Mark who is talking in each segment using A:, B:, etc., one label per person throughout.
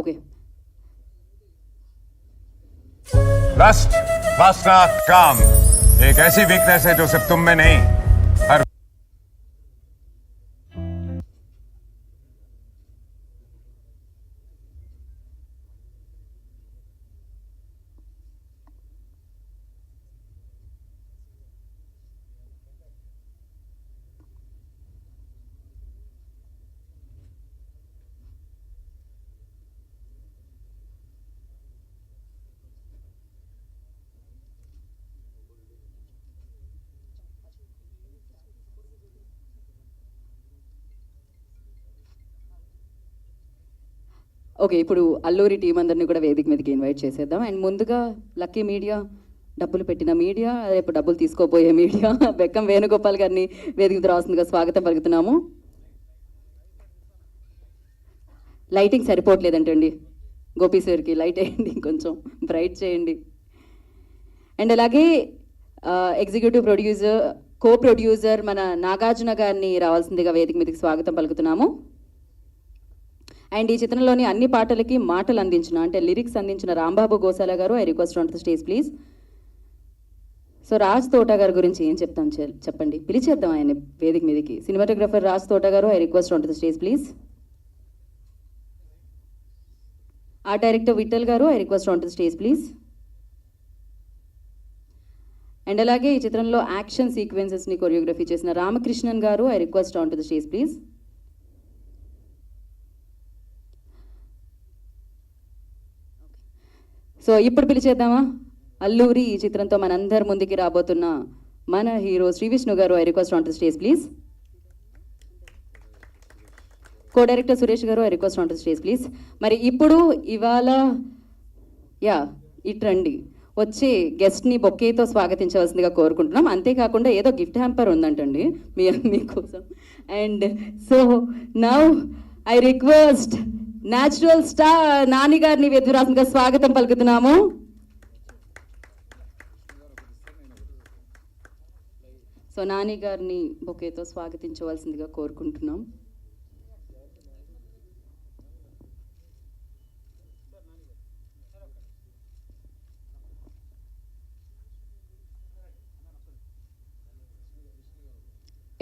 A: Okay
B: lust वासना काम एक ऐसी वीकनेस है जो सिर्फ़ तुम में नहीं।
A: ఓకే ఇప్పుడు అల్లూరి టీం అందరినీ కూడా వేదిక మీదకి ఇన్వైట్ చేసేద్దాం. అండ్ ముందుగా లక్కీ మీడియా డబ్బులు పెట్టిన మీడియా రేపు డబ్బులు తీసుకోబోయే మీడియా బెక్కం వేణుగోపాల్ గారిని వేదిక మీద రాస్తుందిగా స్వాగతం పలుకుతున్నాము. లైటింగ్ సరిపోవట్లేదంటండి. గోపి సార్కి లైట్ వేయండి కొంచెం బ్రైట్ చేయండి. అండ్ అలాగే ఎగ్జిక్యూటివ్ ప్రొడ్యూసర్ కో ప్రొడ్యూసర్ మన నాగార్జున గారిని రావాల్సిందిగా వేదిక మీదకి స్వాగతం పలుకుతున్నాము. అండ్ ఈ చిత్రంలోని అన్ని పాటలకి మాటలు అందించిన అంటే లిరిక్స్ అందించిన Rambabu Gosala garu I request on the stage please. So Raj Thota గారి గురించి ఏం చెప్తాం చెప్పండి. పిలిచేద్దాం ఆయన వేదిక మీదకి. Cinematographer Raj Thota garu I request on the stage please. ఆ director Vithal garu I request on the stage please. And అలాగే ఈ చిత్రంలో యాక్షన్ సీక్వెన్సెస్ని కొరియోగ్రఫీ చేసిన Ramakrishnan garu I request on to the stage please. So ఇప్పుడు పిలిచేద్దామా? అల్లూరి ఈ చిత్రంతో మనందరి ముందుకి రాబోతున్న మన hero Shri Vishnu garu I request on to stage please. Co director Suresh garu I request on to stage please. మరి ఇప్పుడు ఇవాళ యా ఇట్రండి. వచ్చి గెస్ట్ని బొకేతో స్వాగతించవలసిందిగా కోరుకుంటున్నాం. అంతేకాకుండా ఏదో గిఫ్ట్ హ్యాంపర్ ఉందంటండి మీ మీకోసం. And so now I request natural star Nani గారిని వేదిరాసంగా స్వాగతం పలుకుతున్నాము. సో నాని గారిని బొకేతో స్వాగతించవలసిందిగా కోరుకుంటున్నాం.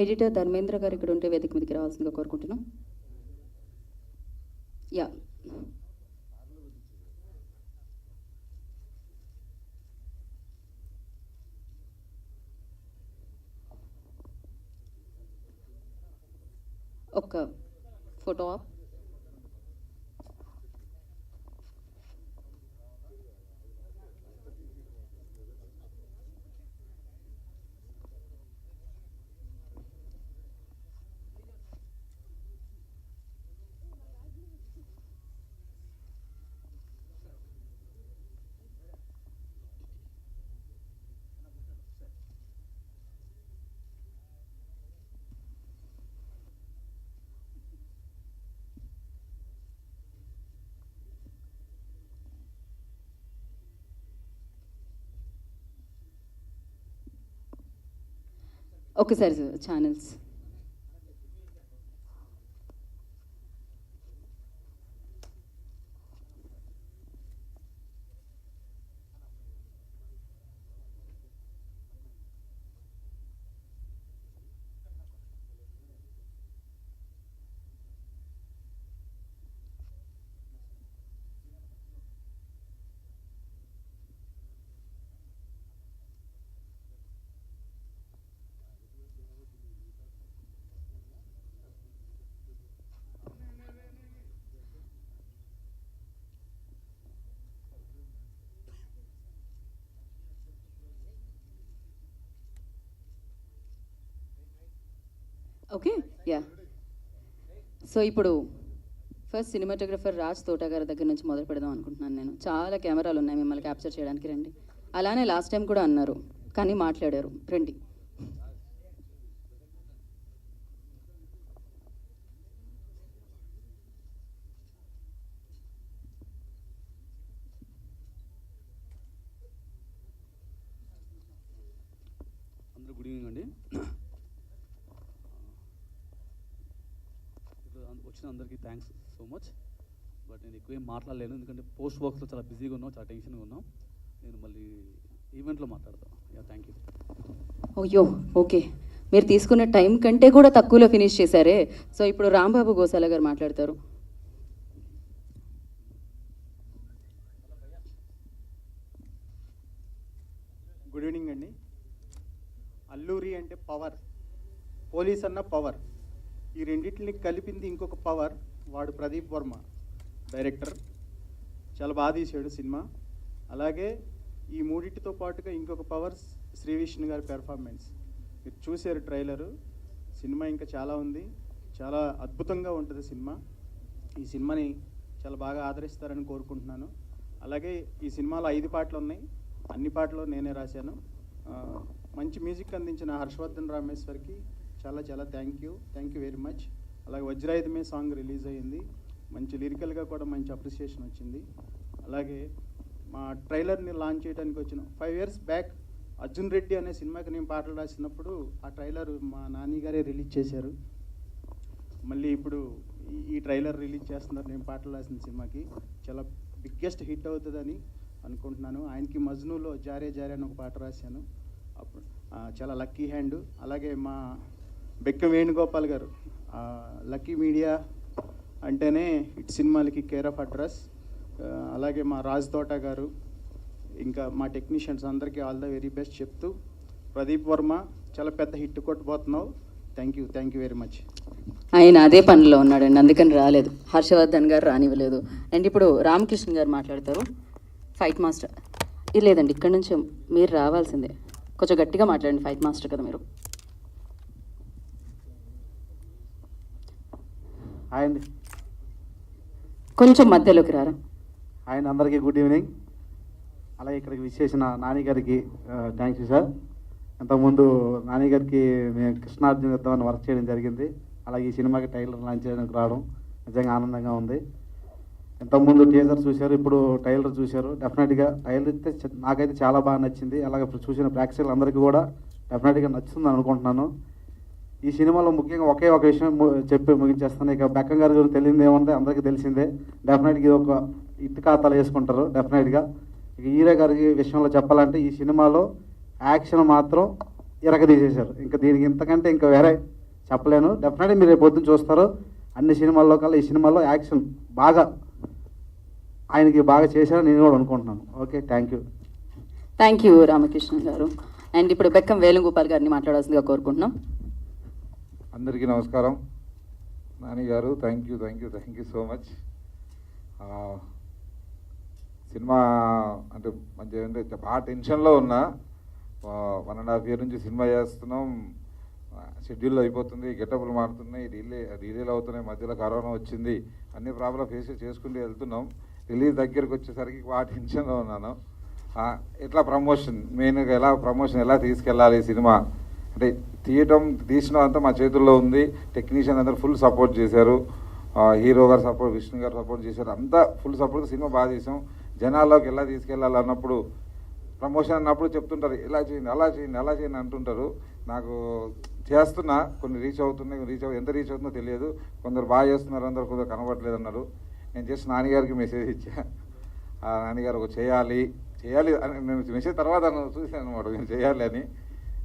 A: ఎడిటర్ ధర్మేంద్ర గారు ఇక్కడ ఉంటే వేదిక మీదకి రావాల్సిందిగా కోరుకుంటున్నాం యా ఒక్క ఫోటో ఆప్ ఒకసారి ఛానల్స్ ఓకే యా సో ఇప్పుడు ఫస్ట్ సినిమాటోగ్రఫర్ రాజ్ తోట గారి దగ్గర నుంచి మొదలు పెడదాం అనుకుంటున్నాను నేను. చాలా కెమెరాలు ఉన్నాయి మిమ్మల్ని క్యాప్చర్ చేయడానికి రండి. అలానే లాస్ట్ టైం కూడా అన్నారు కానీ మాట్లాడారు. రండి.
C: గుడ్ ఈవినింగ్ అండి ఇక్కడ అంద- వచ్చిన అందరికీ థ్యాంక్స్ సో మచ్ బట్ నేను ఎక్కువ మాట్లాడలేను. ఎందుకంటే పోస్ట్ వర్క్స్లో చాలా బిజీగా ఉన్నాం చాలా టెన్షన్గా ఉన్నాం. నేను మళ్ళీ ఈవెంట్లో మాట్లాడతాను. యా థ్యాంక్ యూ
A: అయ్యో ఓకే మీరు తీసుకున్న టైం కంటే కూడా తక్కువలో ఫినిష్ చేశారే. సో ఇప్పుడు రాంబాబు గోసాల గారు మాట్లాడతారు.
D: గుడ్ ఈవినింగ్ అండి. అల్లూరి అంటే పవర్ పోలీస్ అన్న పవర్ ఈ రెండింటిని కలిపింది ఇంకొక పవర్ వాడు ప్రదీప్ వర్మ డైరెక్టర్ చాలా బాగా తీసాడు సినిమా. అలాగే ఈ మూడింటితో పాటుగా ఇంకొక పవర్ శ్రీ విష్ణు గారి పెర్ఫార్మెన్స్ మీరు చూశారు ట్రైలరు సినిమా ఇంకా చాలా ఉంది. చాలా అద్భుతంగా ఉంటుంది సినిమా. ఈ సినిమాని చాలా బాగా ఆదరిస్తారని కోరుకుంటున్నాను. అలాగే ఈ సినిమాలో ఐదు పాటలు ఉన్నాయి. అన్ని పాటలు నేనే రాశాను. మంచి మ్యూజిక్ అందించిన హర్షవర్ధన్ రామేశ్వర్కి చాలా చాలా thank you thank you very much అలాగే వజ్రాయుధమే సాంగ్ రిలీజ్ అయ్యింది. మంచి లిరికల్గా కూడా మంచి అప్రిసియేషన్ వచ్చింది. అలాగే మా ట్రైలర్ని లాంచ్ చేయడానికి వచ్చిన five years back Arjun Reddy అనే సినిమాకి నేను పాటలు రాసినప్పుడు ఆ ట్రైలర్ మా నాన్నగారే రిలీజ్ చేశారు. మళ్ళీ ఇప్పుడు ఈ- ఈ ట్రైలర్ రిలీజ్ చేస్తున్నారు. నేను పాటలు రాసిన సినిమాకి. చాలా బిగ్గెస్ట్ హిట్ అవుతుందని అనుకుంటున్నాను. ఆయనకి మజ్నూలో జారే జారే అని ఒక పాట రాశాను. అప్పుడు చాలా లక్కీ హ్యాండ్ అలాగే మా బెక్క వేణుగోపాల్ గారు. లక్కీ మీడియా అంటేనే ఇటు సినిమాలకి కేర్ ఆఫ్ అడ్రస్. అలాగే మా రాజ్ తోట గారు ఇంకా మా టెక్నీషియన్స్ అందరికీ ఆల్ ద వెరీ బెస్ట్ చెప్తూ ప్రదీప్ వర్మ చాలా పెద్ద hit కొట్టబోతున్నావు. Thank you thank you very much.
A: ఆయన అదే పనిలో ఉన్నాడండి అందుకని రాలేదు. హర్షవర్ధన్ గారు రానివ్వలేదు. అండ్ ఇప్పుడు రామకృష్ణ గారు మాట్లాడతారు. Fight master. లేదండి ఇక్కడ నుంచి మీరు రావాల్సిందే. కొంచెం గట్టిగా మాట్లాడండి ఫైట్ మాస్టర్ కదా మీరు.
E: అండి
A: కొంచెం మధ్యలోకి రారా.
E: ఆయన అందరికీ గుడ్ ఈవినింగ్. అలాగే ఇక్కడికి విచ్చేసిన నాని గారికి థ్యాంక్ యూ సార్ ఇంతకుముందు నాని గారికి మేము కృష్ణార్జున యుద్ధం అని వర్క్ చేయడం జరిగింది. అలాగే ఈ సినిమాకి టైలర్ లాంచ్ చేయడానికి రావడం నిజంగా ఆనందంగా ఉంది. ఇంతకుముందు టీజర్ చూశారు ఇప్పుడు టైలర్ చూశారు. డెఫినెట్గా టైలర్ అయితే నాకైతే చాలా బాగా నచ్చింది. అలాగే ఇప్పుడు చూసిన ప్రేక్షకులందరికీ కూడా డెఫినెట్గా నచ్చుతుంది అనుకుంటున్నాను. ఈ సినిమాలో ముఖ్యంగా ఒకే ఒక విషయం చెప్పి ముగించేస్తాను. ఇక బెక్కం గారి గురించి తెలియదు ఏమంటే అందరికీ తెలిసిందే. డెఫినెట్గా ఇది ఒక ఇటు ఖాతాలు వేసుకుంటారు డెఫినెట్గా ఇక హీరో గారి విషయంలో చెప్పాలంటే ఈ సినిమాలో యాక్షన్ మాత్రం ఇరగదీసేశారు ఇంకా దీనికి ఇంతకంటే ఇంకా వేరే చెప్పలేను. డెఫినెట్గా మీరు రేపు పొద్దున్న చూస్తారు. అన్ని సినిమాల్లో కల్లా ఈ సినిమాలో యాక్షన్ బాగా ఆయనకి బాగా చేశారని నేను కూడా అనుకుంటున్నాను. Okay thank you
A: thank you Ramakrishna garu. And ఇప్పుడు బెక్కం వేణుగోపాల్ గారిని మాట్లాడాల్సిందిగా కోరుకుంటున్నాం.
F: అందరికీ నమస్కారం. Nani garu thank you thank you thank you so much cinema అంటే మంచి అంటే బాగా టెన్షన్లో ఉన్నా వన్ అండ్ హాఫ్ ఇయర్ నుంచి సినిమా చేస్తున్నాం. షెడ్యూల్ అయిపోతుంది గెటప్లు మారుతున్నాయి డిలే డిలేలు అవుతున్నాయి మధ్యలో కరోనా వచ్చింది అన్ని ప్రాబ్లం ఫేస్ చేసుకుంటూ వెళ్తున్నాం. రిలీజ్ దగ్గరికి వచ్చేసరికి బాగా టెన్షన్లో ఉన్నాను. ఎట్లా ప్రమోషన్ మెయిన్గా ఎలా ప్రమోషన్ ఎలా తీసుకెళ్ళాలి సినిమా? అంటే తీయటం తీసిన అంతా మా చేతుల్లో ఉంది. టెక్నీషియన్ అందరూ ఫుల్ సపోర్ట్ చేశారు. Hero garu support Vishnu garu support చేశారు. అంతా ఫుల్ సపోర్ట్ సినిమా బాగా తీసాం. జనాల్లోకి ఎలా తీసుకెళ్ళాలి అన్నప్పుడు ప్రమోషన్ అన్నప్పుడు చెప్తుంటారు ఇలా చేయండి అలా చేయండి అలా చేయండి అంటుంటారు. నాకు చేస్తున్నా కొన్ని రీచ్ అవుతున్నాయి రీచ్ ఎంత రీచ్ అవుతుందో తెలియదు. కొందరు బాగా చేస్తున్నారు అందరు కొందరు కనబడట్లేదు అన్నారు. నేను జస్ట్ నాన్నగారికి మెసేజ్ ఇచ్చా. ఆ నాన్నగారు ఒక చేయాలి చేయాలి అని నేను మెసేజ్ తర్వాత చూశాను అనమాట నేను చేయాలి అని.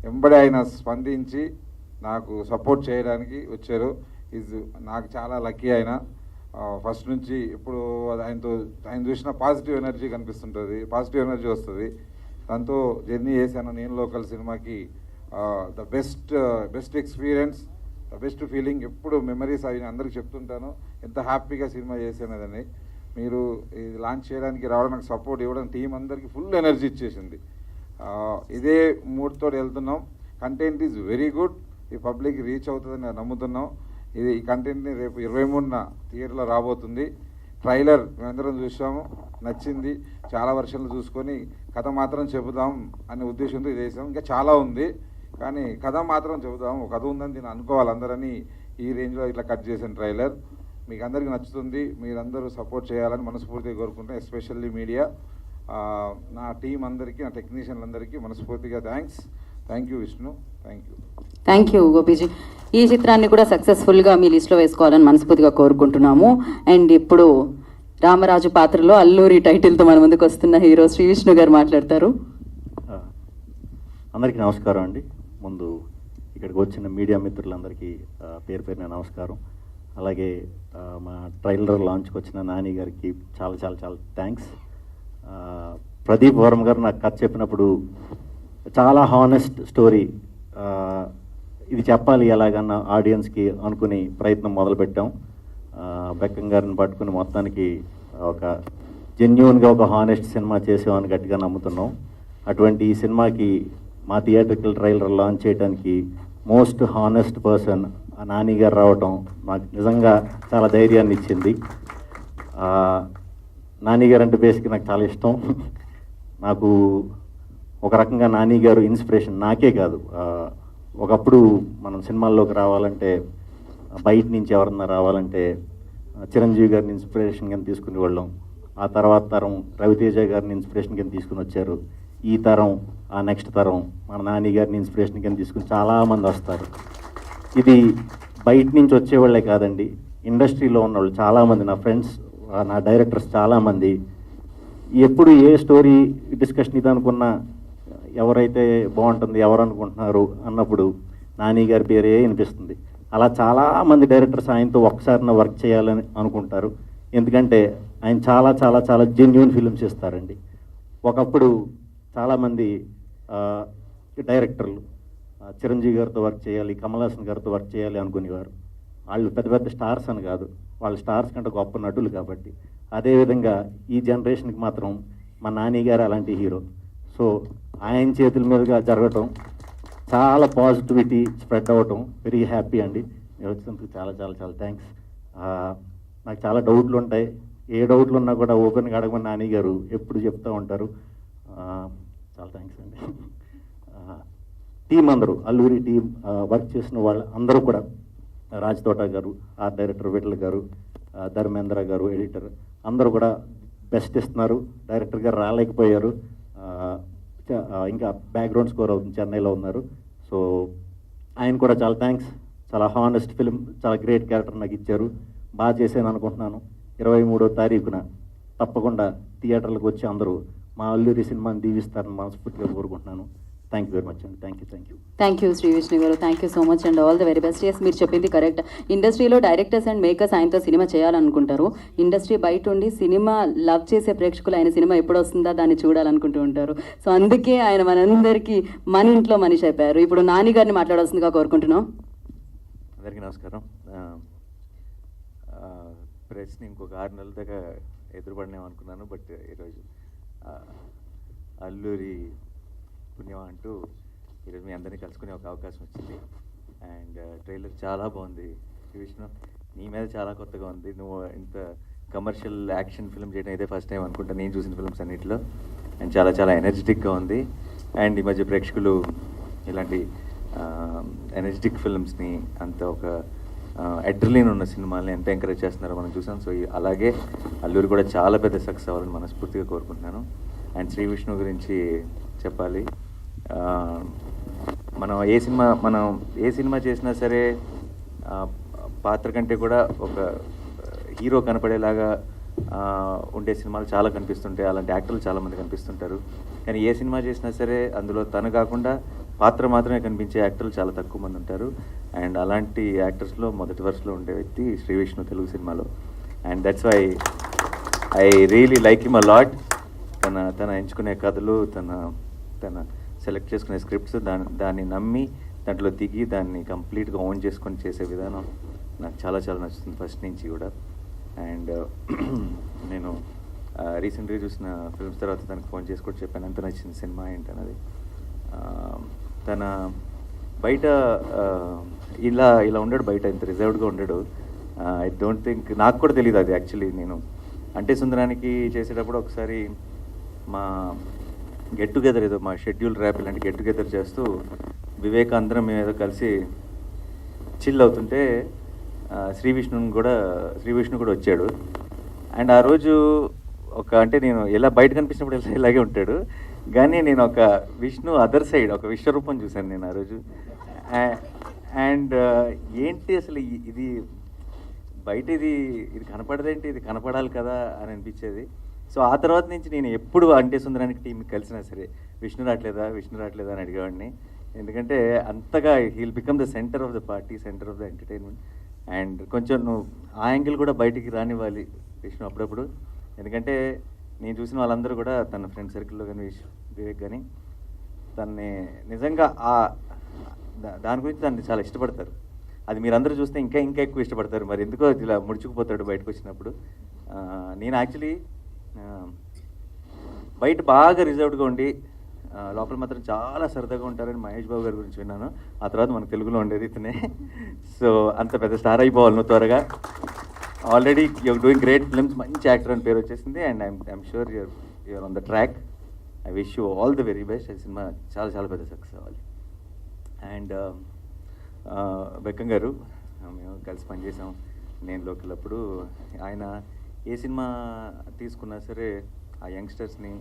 F: వెంబడి ఆయన స్పందించి నాకు సపోర్ట్ చేయడానికి వచ్చారు. ఈజ్ నాకు చాలా లక్కీ ఆయన. ఫస్ట్ నుంచి ఇప్పుడు అది ఆయనతో ఆయన చూసిన పాజిటివ్ ఎనర్జీ కనిపిస్తుంటుంది పాజిటివ్ ఎనర్జీ వస్తుంది. దాంతో జర్నీ చేశాను నేను లోకల్ సినిమాకి. The best best experience the best feeling ఎప్పుడు మెమరీస్ అవి అందరికి చెప్తుంటాను. ఎంత హ్యాపీగా సినిమా చేసానదని మీరు ఇది లాంచ్ చేయడానికి రావడం నాకు సపోర్ట్ ఇవ్వడం టీం అందరికీ ఫుల్ ఎనర్జీ ఇచ్చేసింది. ఇదే మూడ్తో వెళ్తున్నాం. కంటెంట్ ఈజ్ వెరీ గుడ్ ఈ పబ్లిక్ రీచ్ అవుతుందని నేను నమ్ముతున్నాం. ఇది ఈ కంటెంట్ని రేపు ఇరవై మూడున థియేటర్లో రాబోతుంది. ట్రైలర్ మేమందరం చూసాము. నచ్చింది. చాలా వర్షన్లు చూసుకొని కథ మాత్రం చెబుదాం అనే ఉద్దేశంతో ఇది వేసాం. ఇంకా చాలా ఉంది. కానీ కథ మాత్రం చెబుదాం. ఒక కథ ఉందని నేను అనుకోవాలి అందరని ఈ రేంజ్లో ఇట్లా కట్ చేసిన ట్రైలర్ మీకు అందరికీ నచ్చుతుంది. మీరందరూ సపోర్ట్ చేయాలని మనస్ఫూర్తిగా కోరుకుంటున్నాను ఎస్పెషల్లీ మీడియా నా టీం అందరికీ నా టెక్నీషియన్లందరికీ మనస్ఫూర్తిగా thanks thank you Vishnu thank you
A: thank you Gopiji ఈ చిత్రాన్ని కూడా సక్సెస్ఫుల్గా మీ లిస్ట్లో వేసుకోవాలని మనస్ఫూర్తిగా కోరుకుంటున్నాము. అండ్ ఇప్పుడు రామరాజు పాత్రలో అల్లూరి టైటిల్తో మన ముందుకు వస్తున్న హీరో శ్రీ విష్ణు గారు మాట్లాడతారు.
G: ఆ, అందరికీ నమస్కారం అండి. ముందు ఇక్కడికి వచ్చిన మీడియా మిత్రులందరికీ పేరు పేరున నమస్కారం. అలాగే మా ట్రైలర్ లాంచ్కి వచ్చిన నాని గారికి చాలా చాలా చాలా థ్యాంక్స్ ప్రదీప్ వర్మ గారు నాకు కథ చెప్పినప్పుడు చాలా హానెస్ట్ స్టోరీ ఇది చెప్పాలి ఎలాగన్న ఆడియన్స్కి అనుకుని ప్రయత్నం మొదలుపెట్టాం. బెక్కం గారిని పట్టుకుని మొత్తానికి ఒక జెన్యున్గా ఒక హానెస్ట్ సినిమా చేసామని గట్టిగా నమ్ముతున్నాం. అటువంటి ఈ సినిమాకి మా థియేట్రికల్ ట్రైలర్ లాంచ్ చేయడానికి most honest person Nani garu రావటం నాకు నిజంగా చాలా ధైర్యాన్ని ఇచ్చింది. ఆ, నాని గారు అంటే బేసిక్ నాకు చాలా ఇష్టం. నాకు ఒక రకంగా నాని గారు ఇన్స్పిరేషన్ నాకే కాదు. ఒకప్పుడు మనం సినిమాల్లోకి రావాలంటే బయట నుంచి ఎవరన్నా రావాలంటే చిరంజీవి గారిని ఇన్స్పిరేషన్ కింద తీసుకుని వాళ్ళం ఆ తర్వాత తరం రవితేజ గారిని ఇన్స్పిరేషన్ కింద తీసుకుని వచ్చారు. ఈ తరం ఆ నెక్స్ట్ తరం మన నాని గారిని ఇన్స్పిరేషన్ కింద తీసుకుని చాలామంది వస్తారు. ఇది బయట నుంచి వచ్చేవాళ్ళే కాదండి. ఇండస్ట్రీలో ఉన్నవాళ్ళు చాలామంది నా ఫ్రెండ్స్ నా డైరెక్టర్స్ చాలామంది. ఎప్పుడు ఏ స్టోరీ డిస్కషన్ ఇది అనుకున్నా ఎవరైతే బాగుంటుంది ఎవరు అనుకుంటున్నారు అన్నప్పుడు నాని గారి పేరే వినిపిస్తుంది. అలా చాలామంది డైరెక్టర్స్ ఆయనతో ఒక్కసారి వర్క్ చేయాలని అనుకుంటారు. ఎందుకంటే ఆయన చాలా చాలా చాలా జెన్యున్ ఫిల్మ్స్ ఇస్తారండి ఒకప్పుడు చాలామంది డైరెక్టర్లు చిరంజీవి గారితో వర్క్ చేయాలి కమల్ హాసన్ గారితో వర్క్ చేయాలి అనుకునేవారు. వాళ్ళు పెద్ద పెద్ద స్టార్స్ అని కాదు. వాళ్ళు స్టార్స్ కంటే గొప్ప నటులు కాబట్టి. అదేవిధంగా ఈ జనరేషన్కి మాత్రం మా నాని గారు అలాంటి హీరో. సో ఆయన చేతుల మీదుగా జరగటం చాలా పాజిటివిటీ స్ప్రెడ్ అవ్వటం వెరీ హ్యాపీ అండి. మీరు వచ్చినందుకు చాలా చాలా చాలా థ్యాంక్స్. నాకు చాలా డౌట్లు ఉంటాయి. ఏ డౌట్లు ఉన్నా కూడా ఓపెన్గా అడగమని నాని గారు ఎప్పుడు చెప్తూ ఉంటారు. చాలా థ్యాంక్స్ అండి. టీం అందరూ అల్లూరి టీం వర్క్ చేసిన వాళ్ళు అందరూ కూడా రాజ్తోట గారు ఆర్ట్ డైరెక్టర్ విఠల్ గారు ధర్మేంద్ర గారు ఎడిటర్ అందరూ కూడా బెస్ట్ ఇస్తున్నారు. డైరెక్టర్ గారు రాలేకపోయారు. ఇంకా బ్యాక్గ్రౌండ్ స్కోర్ అవుతుంది చెన్నైలో ఉన్నారు. సో ఆయన కూడా చాలా థ్యాంక్స్ చాలా హానెస్ట్ ఫిల్మ్ చాలా గ్రేట్ క్యారెక్టర్ నాకు ఇచ్చారు. బాగా చేశాను అనుకుంటున్నాను. ఇరవై మూడో తారీఖున తప్పకుండా థియేటర్లకు వచ్చి అందరూ మా అల్లూరి సినిమాని దీవిస్తారని మనస్ఫూర్తిగా కోరుకుంటున్నాను. థ్యాంక్ యూ వెరీ మచ్ అండి thank you thank you
A: thank you Shri Vishnu garu thank you so much and all the very best yes మీరు చెప్పింది కరెక్ట్ ఇండస్ట్రీలో డైరెక్టర్స్ అండ్ మేకర్స్ ఆయనతో సినిమా చేయాలనుకుంటారు. ఇండస్ట్రీ బయట ఉండి సినిమా లవ్ చేసే ప్రేక్షకులు ఆయన సినిమా ఎప్పుడు వస్తుందా దాన్ని చూడాలనుకుంటూ ఉంటారు. సో అందుకే ఆయన మనందరికీ మన ఇంట్లో మనిషి అయిపోయారు. ఇప్పుడు నాని గారిని మాట్లాడాల్సిందిగా కోరుకుంటున్నాం.
G: అందరికీ నమస్కారం. ప్రెస్ని ఇంకొక ఆరు నెలల దాకా ఎదురుపడినాం అనుకున్నాను బట్ ఈరోజు అల్లూరి పుణ్యం అంటూ ఈరోజు మీ అందరినీ కలుసుకునే ఒక అవకాశం వచ్చింది. అండ్ uh, ట్రైలర్ చాలా బాగుంది. విష్ణు నీ మీద చాలా కొత్తగా ఉంది. నువ్వు ఇంత కమర్షియల్ యాక్షన్ ఫిల్మ్ చేయడం అయితే ఫస్ట్ టైం అనుకుంటా. నేను చూసిన ఫిల్మ్స్ అన్నింటిలో. అండ్ చాలా చాలా ఎనర్జెటిక్గా ఉంది. అండ్ ఈ మధ్య ప్రేక్షకులు ఇలాంటి ఎనర్జెటిక్ ఫిల్మ్స్ని అంత ఒక అడ్రలిన్ ఉన్న సినిమాల్ని ఎంత ఎంకరేజ్ చేస్తున్నారో మనం చూసాం. సో అలాగే అల్లూరి కూడా చాలా పెద్ద సక్సెస్ అవ్వాలని మనస్ఫూర్తిగా కోరుకుంటున్నాను. అండ్ శ్రీ విష్ణు గురించి చెప్పాలి. మనం ఏ సినిమా మనం ఏ సినిమా చేసినా సరే పాత్ర కంటే కూడా ఒక హీరో కనపడేలాగా ఉండే సినిమాలు చాలా కనిపిస్తుంటాయి. అలాంటి యాక్టర్లు చాలామంది కనిపిస్తుంటారు. కానీ ఏ సినిమా చేసినా సరే అందులో తను కాకుండా పాత్ర మాత్రమే కనిపించే యాక్టర్లు చాలా తక్కువ మంది ఉంటారు. అండ్ అలాంటి యాక్టర్స్లో మొదటి వరుసలో ఉండే వ్యక్తి శ్రీ విష్ణు తెలుగు సినిమాలో. And that's why I really like him a lot. తన తన ఎంచుకునే కథలు తన తన సెలెక్ట్ చేసుకునే స్క్రిప్ట్స్ దాని దాన్ని నమ్మి దాంట్లో దిగి దాన్ని కంప్లీట్గా ఓన్ చేసుకొని చేసే విధానం నాకు చాలా చాలా నచ్చుతుంది ఫస్ట్ నుంచి కూడా. అండ్ నేను రీసెంట్గా చూసిన ఫిల్మ్స్ తర్వాత తనకు ఫోన్ చేసి కూడా చెప్పాను. ఎంత నచ్చింది సినిమా ఏంటన్నది. తన బయట ఇలా ఇలా ఉండడు బయట ఇంత రిజర్వ్డ్గా ఉండడు. ఐ డోంట్ థింక్ నాకు కూడా తెలియదు అది యాక్చువల్లీ నేను. అంటే సుందరానికి చేసేటప్పుడు ఒకసారి మా గెట్ టుగెదర్ ఏదో మా షెడ్యూల్ ర్యాప్ ఇలాంటి గెట్ టుగెదర్ చేస్తూ వివేక అందరం మేమేదో కలిసి చిల్ అవుతుంటే శ్రీ విష్ణుని కూడా శ్రీ విష్ణు కూడా వచ్చాడు. అండ్ ఆ రోజు ఒక అంటే నేను ఎలా బయట కనిపించినప్పుడు ఇలా ఇలాగే ఉంటాడు. కానీ నేను ఒక విష్ణు అదర్ సైడ్ ఒక విశ్వరూపం చూశాను నేను ఆ రోజు. అండ్ ఏంటి అసలు ఇది
H: బయట ఇది ఇది కనపడదేంటి? ఇది కనపడాలి కదా అని అనిపించేది. సో ఆ తర్వాత నుంచి నేను ఎప్పుడు అంటే సుందరానికి టీంకి కలిసినా సరే విష్ణు రావట్లేదా? విష్ణు రావట్లేదా? అని అడిగేవాడిని. ఎందుకంటే అంతగా he'll become the center of the party center of the entertainment and కొంచెం నువ్వు ఆ యాంగిల్ కూడా బయటికి రానివ్వాలి విష్ణు అప్పుడప్పుడు. ఎందుకంటే నేను చూసిన వాళ్ళందరూ కూడా తన ఫ్రెండ్ సర్కిల్లో కానీ విష్ వివేక్ కానీ తన్ని నిజంగా ఆ దా- దాని గురించి దాన్ని చాలా ఇష్టపడతారు. అది మీరందరూ చూస్తే ఇంకా ఇంకా ఎక్కువ ఇష్టపడతారు. మరి ఎందుకో ఇలా ముడుచుకుపోతాడు బయటకు వచ్చినప్పుడు. నేను యాక్చువల్లీ బయట బాగా రిజర్వ్డ్గా ఉండి లోపల మాత్రం చాలా సరదాగా ఉంటారని మహేష్ బాబు గారి గురించి విన్నాను. ఆ తర్వాత మన తెలుగులో ఉండేది ఇతనే. సో అంత పెద్ద స్టార్ అయిపోవాలి నువ్వు త్వరగా. Already you're doing great films మంచి యాక్టర్ అని పేరు వచ్చేసింది. And I'm I'm sure you're you are on the track I wish you all the very best ఈ సినిమా చాలా చాలా పెద్ద సక్సెస్ అవ్వాలి. అండ్ um, బెక్కం గారు మేము కలిసి పనిచేసాం. నేను లోకల్ అప్పుడు. ఆయన ఏ సినిమా తీసుకున్నా సరే ఆ యంగ్స్టర్స్ని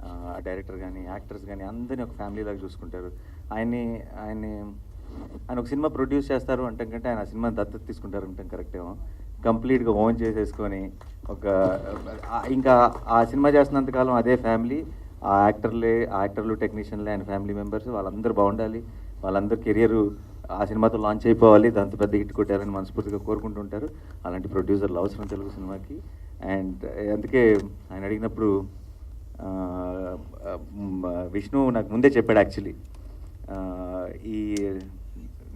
H: ఆ డైరెక్టర్ కానీ యాక్టర్స్ కానీ అందరినీ ఒక ఫ్యామిలీ లాగా చూసుకుంటారు. ఆయన్ని ఆయన్ని ఆయన ఒక సినిమా ప్రొడ్యూస్ చేస్తారు అంటాం కంటే ఆయన ఆ సినిమా దత్తత తీసుకుంటారు అంటాం కరెక్టేమో కంప్లీట్గా ఓన్ చేసేసుకొని ఒక ఇంకా ఆ సినిమా చేస్తున్నంతకాలం అదే ఫ్యామిలీ ఆ యాక్టర్లే ఆ యాక్టర్లు టెక్నీషియన్లే ఆయన ఫ్యామిలీ మెంబర్స్ వాళ్ళందరూ బాగుండాలి. వాళ్ళందరూ కెరియర్ ఆ సినిమాతో లాంచ్ అయిపోవాలి. దాంతో పెద్ద హిట్ కొట్టారని మనస్ఫూర్తిగా కోరుకుంటుంటారు. అలాంటి ప్రొడ్యూసర్లు అవసరం తెలుగు సినిమాకి. అండ్ eh, అందుకే ఆయన అడిగినప్పుడు విష్ణు నాకు ముందే చెప్పాడు యాక్చువల్లీ ఈ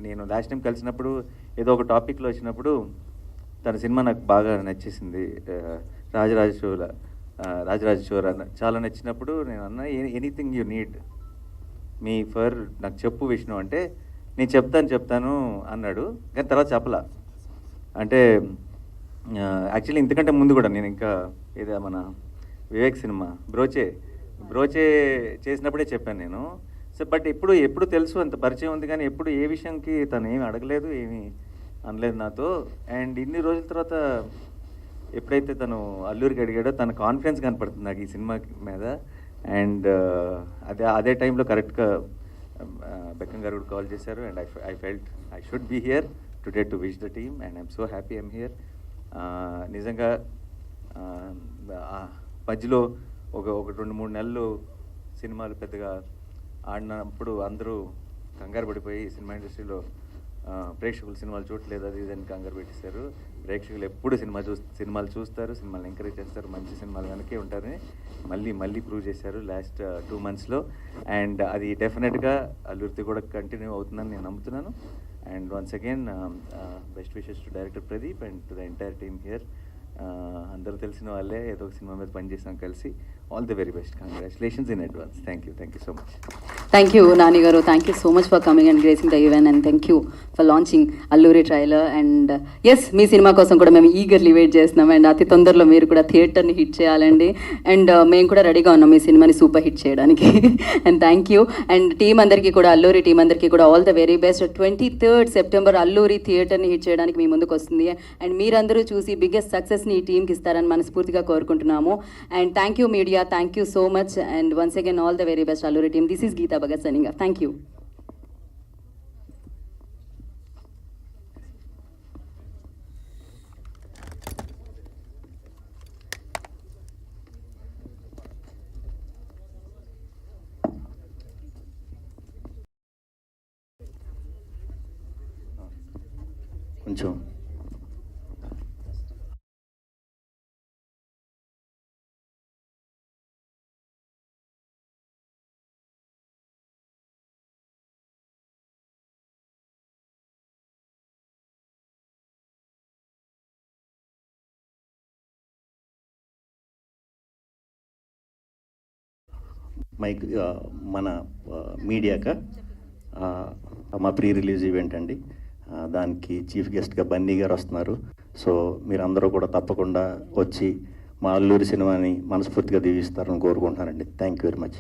H: నేను లాస్ట్ టైం కలిసినప్పుడు ఏదో ఒక టాపిక్లో వచ్చినప్పుడు తన సినిమా నాకు బాగా నచ్చేసింది. రాజరాజ చోళ రాజరాజ చోర అన్న చాలా నచ్చినప్పుడు నేను అన్న anything you need me for నాకు చెప్పు విష్ణు అంటే నేను చెప్తాను చెప్తాను అన్నాడు. కానీ తర్వాత చెప్పలా. అంటే యాక్చువల్లీ ఇంతకంటే ముందు కూడా నేను ఇంకా ఏదో మన వివేక్ సినిమా బ్రోచే బ్రోచే చేసినప్పుడే చెప్పాను నేను. సో బట్ ఇప్పుడు ఎప్పుడు తెలుసు అంత పరిచయం ఉంది కానీ ఎప్పుడు ఏ విషయంకి తను ఏమి అడగలేదు ఏమి అనలేదు నాతో. అండ్ ఇన్ని రోజుల తర్వాత ఎప్పుడైతే తను అల్లూరికి అడిగాడో తన కాన్ఫిడెన్స్ కనపడుతుంది నాకు ఈ సినిమా మీద. అండ్ అదే అదే టైంలో కరెక్ట్గా Um, uh, బెక్కం గారు కూడా కాల్ చేశారు and I I felt I should be here today to wish the team and I'm so happy I'm here నిజంగా um, మధ్యలో ఒక ఒక రెండు మూడు నెలలు సినిమాలు పెద్దగా ఆడినప్పుడు అందరూ కంగారు పడిపోయి సినిమా ఇండస్ట్రీలో ప్రేక్షకులు సినిమాలు చూడట్లేదు అది ఇది అని కంగారు పెట్టేశారు. ప్రేక్షకులు ఎప్పుడు సినిమా చూ సినిమాలు చూస్తారు సినిమాలు ఎంకరేజ్ చేస్తారు మంచి సినిమాలు వెనకే ఉంటారని మళ్ళీ మళ్ళీ ప్రూవ్ చేశారు లాస్ట్ టూ మంత్స్లో అండ్ అది డెఫినెట్గా అల్లుర్తి కూడా కంటిన్యూ అవుతుందని నేను నమ్ముతున్నాను. And once again best wishes to director Pradeep and to the entire team here అందరూ తెలిసిన వాళ్ళే ఏదో ఒక సినిమా మీద పనిచేసాం కలిసి. All the very best congratulations in advance thank you thank you so much
A: thank you Nani garu thank you so much for coming and gracing the event and thank you for launching Alluri trailer and yes me cinema కోసం కూడా మేము eagerly wait చేస్తున్నాం. And అతి తొందరలో మీరు కూడా థియేటర్ని hit చేయాలండి. అండ్ uh, మేము కూడా రెడీగా ఉన్నాం మీ సినిమాని సూపర్ హిట్ చేయడానికి. And thank you and team అందరికీ కూడా అల్లూరి టీం అందరికీ కూడా all the very best twenty third September Alluri థియేటర్ని hit చేయడానికి మీ ముందుకు వస్తుంది. అండ్ మీరందరూ చూసి బిగ్గెస్ట్ సక్సెస్ని ఈ టీంకి ఇస్తారని మనస్ఫూర్తిగా కోరుకుంటున్నాము. And thank you media Priya, thank you so much. And once again, all the very best, Allure team. This is Geeta Bhagat signing off. Thank you.
G: కొంచెం మైక్ మన మీడియాక మా ప్రీ రిలీజ్ ఈవెంట్ అండి. దానికి చీఫ్ గెస్ట్గా బన్నీ గారు వస్తున్నారు. So మీరందరూ కూడా తప్పకుండా వచ్చి మా అల్లూరి సినిమాని మనస్ఫూర్తిగా దీవిస్తారని కోరుకుంటున్నానండి. Thank you very much.